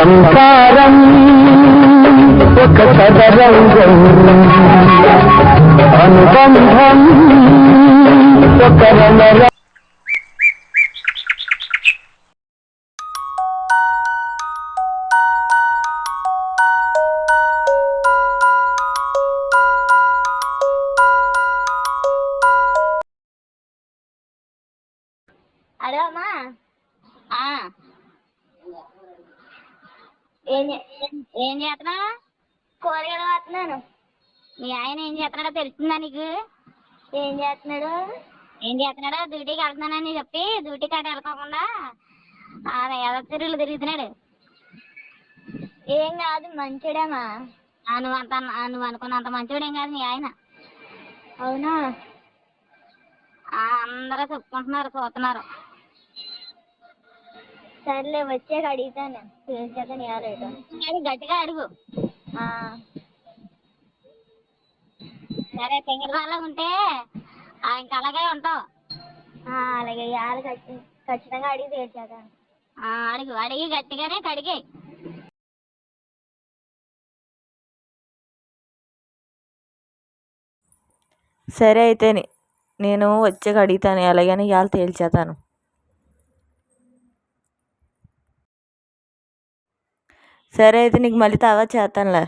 సంసారం ఒక సదరంగం అనుబంధం ఒక రణర హలో అమ్మా ఆ. ఏం ఏం చేస్తున్నా కూరగాయలు వస్తున్నాను మీ ఆయన ఏం చేస్తున్నాడో తెలుస్తుందా నీకు? ఏం చేస్తున్నాడు? ఏం చేస్తున్నాడో డ్యూటీకి వెళ్తున్నానని చెప్పి డ్యూటీ కాడ వెళ్ళకోకుండా ఆయన తిరుగులు తిరుగుతున్నాడు. ఏం కాదు మంచిడేమా? నువ్వు అంత నువ్వు అనుకున్నంత మంచివాడేం కాదు మీ ఆయన. అవునా? ఆ, అందరూ చెప్పుకుంటున్నారు చూస్తున్నారు సర్లే వచ్చాక అడుగుతాను చూసాక నీ రేటు గట్టిగా అడుగు సరే సింగిల్ వాళ్ళ ఉంటే ఇంక అలాగే ఉంటావు. అలాగే ఇవాళ ఖచ్చి ఖచ్చితంగా అడిగి తీర్చాక అడుగు అడిగి గట్టిగానే కడిగి. సరే అయితే నేను వచ్చాక అడుగుతాను ఎలాగని ఇవాళ తేల్చేతాను. సరే అయితే నీకు మళ్ళీ తర్వాత చేస్తానులే.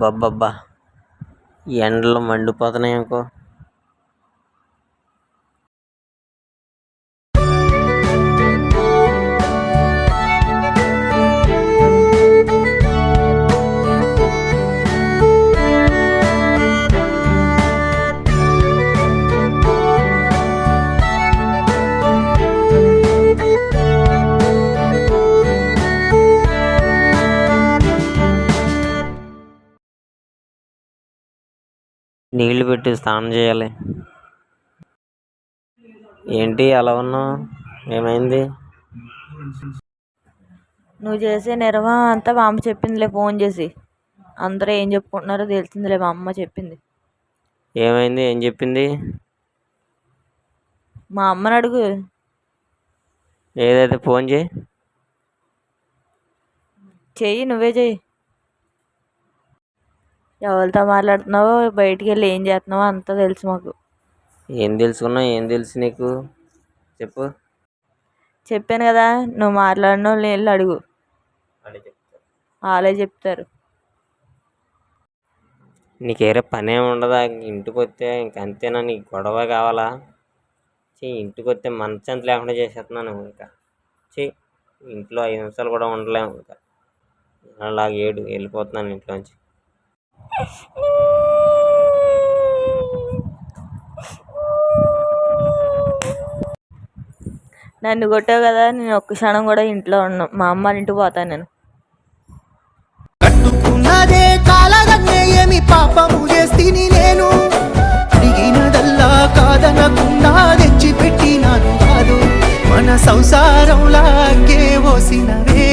అబ్బబ్బబ్బా ఈ ఎండలు మండిపోతున్నాయి అనుకో. నీళ్ళు పెట్టి స్నానం చేయాలి. ఏంటి అలా ఉన్నావు? ఏమైంది? నువ్వు చేసే నిర్వాహం అంతా మా అమ్మ చెప్పిందిలే ఫోన్ చేసి. అందరూ ఏం చెప్పుకుంటున్నారో తెలిసిందిలే మా అమ్మ చెప్పింది. ఏమైంది? ఏం చెప్పింది? మా అమ్మని అడుగు. ఏదైతే ఫోన్ చేయి. చెయ్యి నువ్వే చెయ్యి. ఎవరితో మాట్లాడుతున్నావో బయటికి వెళ్ళి ఏం చేస్తున్నావో అంతా తెలుసు మాకు. ఏం తెలుసుకున్నావు? ఏం తెలుసు నీకు? చెప్పు. చెప్పాను కదా నువ్వు మాట్లాడిన వాళ్ళు వెళ్ళి అడుగు వాళ్ళే చెప్తారు. నీకు ఏరే పని ఉండదా? ఇంటికి వస్తే ఇంక అంతేనా? నీకు గొడవ కావాలా? చీ ఇంటికి వస్తే మనశ్శాంతి లేకుండా చేసేస్తున్నాను ఇంకా. చీ ఇంట్లో ఐదు నిమిషాలు కూడా ఉండలేము ఇంకా. అలాగ ఏడు వెళ్ళిపోతున్నాను ఇంట్లోంచి. నన్ను కొట్టావు కదా నేను ఒక్క క్షణం కూడా ఇంట్లో ఉన్నాను మా అమ్మ వాళ్ళ ఇంటికి పోతాను నేను. కట్టుకున్నదే కాలదన్నే ఏమి పాపము చేస్తిని నేను. అడిగినదల్లా కాదనకుండా తెచ్చి పెట్టినాను కాదు. మన సంసారంలాగే ఓసినవే.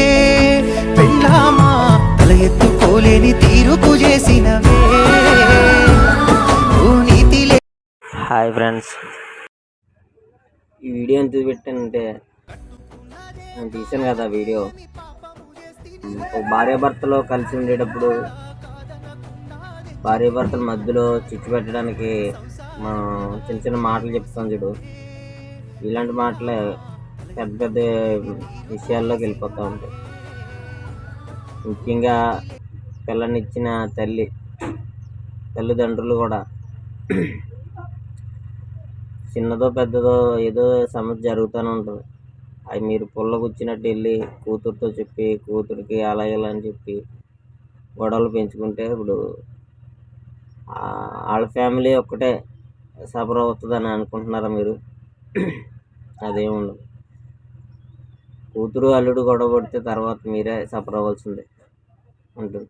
పెళ్ళామా తల లేని తీరుకు చేసినవే. Hi friends. ఈ వీడియో ఎంత పెట్టానంటే నేను తీసాను కదా వీడియో. భార్యాభర్తలో కలిసి ఉండేటప్పుడు భార్యాభర్తల మధ్యలో చిచ్చు పెట్టడానికి మనం చిన్న చిన్న మాటలు చెప్తాం చూడు. ఇలాంటి మాటలే పెద్ద పెద్ద విషయాల్లోకి వెళ్ళిపోతూ ఉంటాయి. ముఖ్యంగా పిల్లనిచ్చిన తల్లి తల్లిదండ్రులు కూడా. చిన్నదో పెద్దదో ఏదో సమస్య జరుగుతూనే ఉంటుంది. అది మీరు పుల్ల కూర్చున్నట్టు వెళ్ళి కూతురుతో చెప్పి కూతురికి అలా ఇలా అని చెప్పి గొడవలు పెంచుకుంటే ఇప్పుడు వాళ్ళ ఫ్యామిలీ ఒక్కటే సఫర్ అవుతుందని అనుకుంటున్నారా మీరు? అదేం ఉండదు. కూతురు అల్లుడు గొడవ పడితే తర్వాత మీరే సఫర్ అవ్వాల్సిందే. ఉంటుంది.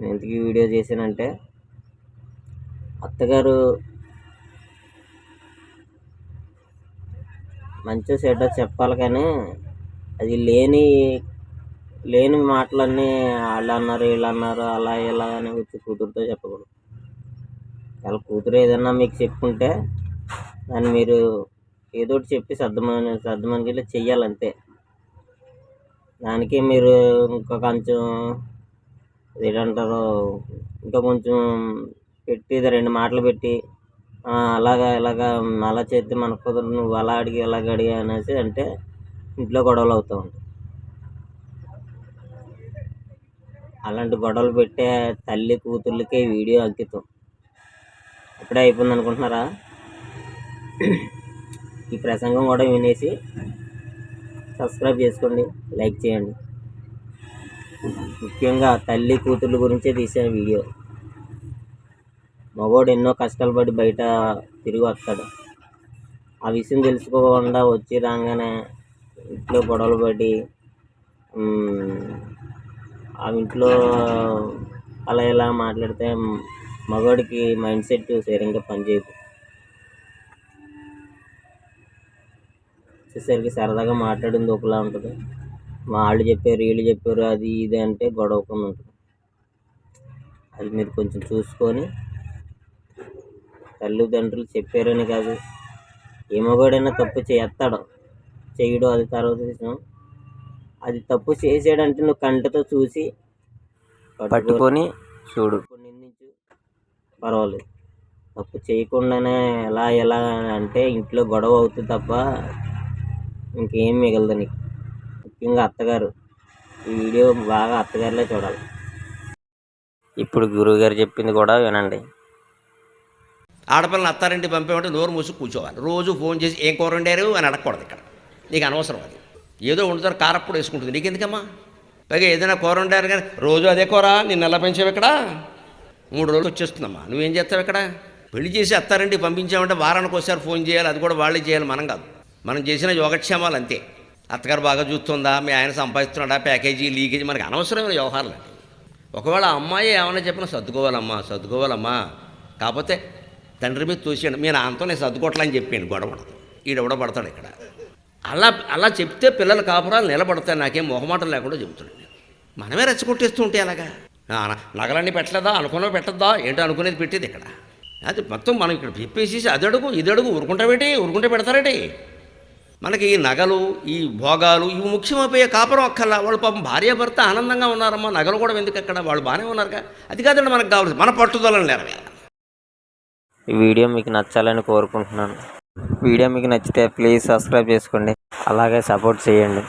నేను ఎందుకు ఈ వీడియో చేశానంటే అత్తగారు మంచి చెడ్డ చెప్పాలి కానీ అది లేని లేని మాటలన్నీ వాళ్ళు అన్నారు వీళ్ళు అన్నారు అలా ఇలా అని వచ్చి కూతురుతో చెప్పకూడదు. వాళ్ళ కూతురు ఏదన్నా మీకు చెప్పుకుంటే దాన్ని మీరు ఏదో ఒకటి చెప్పి సర్దమని సర్దమని చెయ్యాలంతే. దానికి మీరు ఇంకా కొంచెం ఏంటంటారు ఇంకా కొంచెం పెట్టి రెండు మాటలు పెట్టి అలాగా ఇలాగా అలా చేస్తే మనకు కుదరదు నువ్వు అలా అడిగి ఇలాగ అడిగి అనేసి అంటే ఇంట్లో గొడవలు అవుతూ ఉంటాయి. అలాంటి గొడవలు పెట్టే తల్లి కూతుర్లకే వీడియో అంకితం. ఇప్పుడే అయిపోయింది అనుకుంటున్నారా? ఈ ప్రసంగం కూడా వినేసి సబ్స్క్రైబ్ చేసుకోండి లైక్ చేయండి. ముఖ్యంగా తల్లి కూతుర్ల గురించే తీసిన వీడియో. మగోడు ఎన్నో కష్టాలు పడి బయట తిరిగి వస్తాడు. ఆ విషయం తెలుసుకోకుండా వచ్చి రాగానే ఇంట్లో గొడవలు పడి ఆ ఇంట్లో అలా ఇలా మాట్లాడితే మగవాడికి మైండ్ సెట్ సరిగ్గా పనిచేయదు. వచ్చేసరికి సరదాగా మాట్లాడింది ఒకలా ఉంటుంది. వాళ్ళు చెప్పారు వీళ్ళు చెప్పారు అది ఇది అంటే గొడవకుండా ఉంటుంది. అది మీరు కొంచెం చూసుకొని తల్లిదండ్రులు చెప్పారని కాదు ఏ మగవాడైనా తప్పు చేస్తాడు. చేయడు అది తర్వాత విషయం. అది తప్పు చేసాడంటే నువ్వు కంటతో చూసి పట్టుకొని చూడు. నిందించు. పర్వాలేదు. తప్పు చేయకుండానే ఎలా ఎలా అంటే ఇంట్లో గొడవ అవుతుంది తప్ప ఇంకేం మిగలదు నీకు. ముఖ్యంగా అత్తగారు. ఈ వీడియో బాగా అత్తగారులే చూడాలి. ఇప్పుడు గురువుగారు చెప్పింది కూడా వినండి. ఆడపిల్లని అత్తారింటి పంపేమంటే నోరు మూసి కూర్చోవాలి. రోజు ఫోన్ చేసి ఏం కూర వండారు? అని అడగకూడదు ఇక్కడ. నీకు అనవసరం అది. ఏదో వండుతారు కారప్పుడు వేసుకుంటుంది. నీకు ఎందుకమ్మా పైగా ఏదైనా కూర వండారు కానీ రోజు అదే కూర నిన్ను ఎలా పెంచావు ఇక్కడ? మూడు రోజులు వచ్చేస్తుందమ్మా. నువ్వేం చేస్తావు ఇక్కడ? పెళ్ళి చేసి అత్తారింటికి పంపించామంటే వారానికి ఒకసారి ఫోన్ చేయాలి. అది కూడా వాళ్ళే చేయాలి మనం కాదు. మనం చేసిన యోగక్షేమాలు అంతే. అత్తగారు బాగా చూస్తుందా? మీ ఆయన సంపాదిస్తున్నాడా? ప్యాకేజీ లీకేజీ మనకి అనవసరమైన వ్యవహారాలు అండి ఒకవేళ అమ్మాయి ఏమైనా చెప్పినా సర్దుకోవాలమ్మా సర్దుకోవాలమ్మా. కాకపోతే తండ్రి మీద చూసాడు మీ నాన్నతో నేను సర్దుకోవట్లని చెప్పాను గొడవ. ఈడెవడ పడతాడు ఇక్కడ. అలా అలా చెప్తే పిల్లల కాపురాలు నిలబడతాయి. నాకేం మొహమాటం లేకుండా చెబుతాడు మనమే రెచ్చగొట్టేస్తూ ఉంటే అలాగా నగలన్నీ పెట్టలేదా? అనుకున్నవి పెట్టద్దా? ఏంటో అనుకునేది పెట్టేది ఇక్కడ? అది మొత్తం మనం ఇక్కడ చెప్పేసి అది అడుగు ఇది అడుగు ఊరుకుంటావేటి? ఊరుకుంటే పెడతారేటి? మనకి ఈ నగలు ఈ భోగాలు ఇవి ముఖ్యమైపోయే కాపురం అక్కర్లా వాళ్ళు పాపం భార్య భర్త ఆనందంగా ఉన్నారమ్మా. నగలు కూడా ఎందుకు అక్కడ వాళ్ళు బాగానే ఉన్నారుగా. అది కాదండి మనకు కావాలి మన పట్టుదలను నెరవేరాలి ఈ వీడియో మీకు నచ్చాలని కోరుకుంటున్నాను. వీడియో మీకు నచ్చితే ప్లీజ్ సబ్స్క్రైబ్ చేసుకోండి. అలాగే సపోర్ట్ చేయండి.